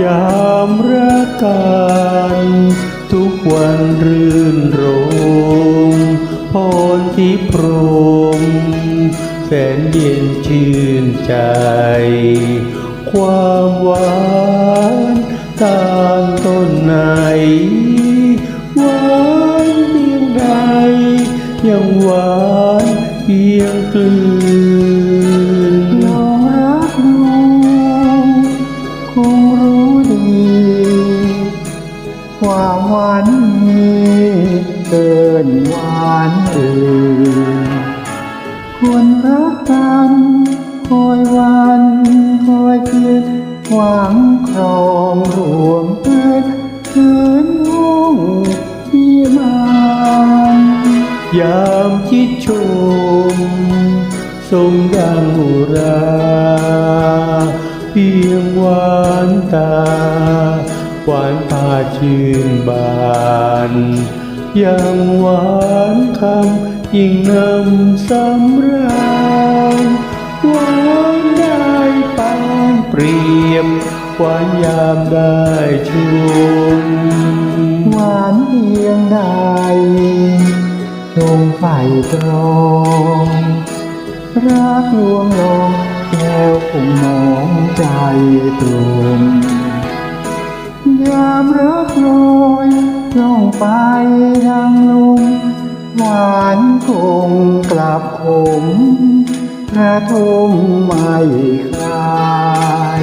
ยามรักกันทุกวันรื่นรมพรที่พรม แสนเย็นชื่นใจ ความหวานตางต้นไหนหวานเพียงใดยังหวานเพียงกลืนามหวานนี้เกินหวานอื่นควรรักกันคอยวันคอยคืนหวังครองรวมเกิดคืนห้องที่มานยามคิดชมทรงดังอุรา เพียงหวานตา หวานตาชื่นบานยังหวานคำยิ่งนำสำราญหวานได้ปานเปรียบหวานยามได้ชุมหวานเพียงใดจงใฝ่ตรองรักลวงลงแก้วคงมองใจตรง ยามรักลอยล่องไปดังลมหวานคงกลับขมกระทมไม่คลาย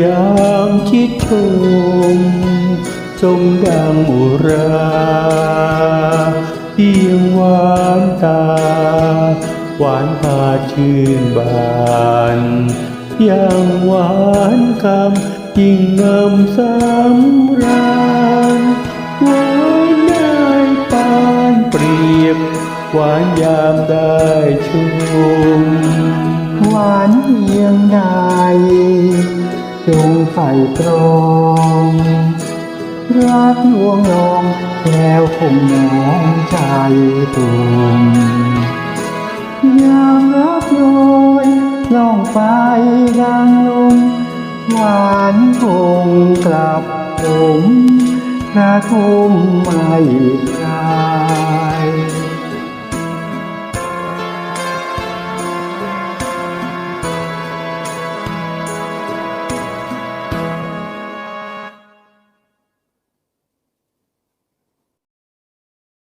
ยามคิดชม ทรงดังอุราเพียงหวานตา หวานพาชื่นบานยังหวานคำยิ่งงำสำราญหวานได้ปานเปรียบ หวานยามได้ชมหวานเพียงใดจงใฝ่ตรอง รักลวงลองแก้วคงมองใจตรงยามรักโอยล่องไปดังลมหวานคงกลับผมกระทุ่มไม่ได้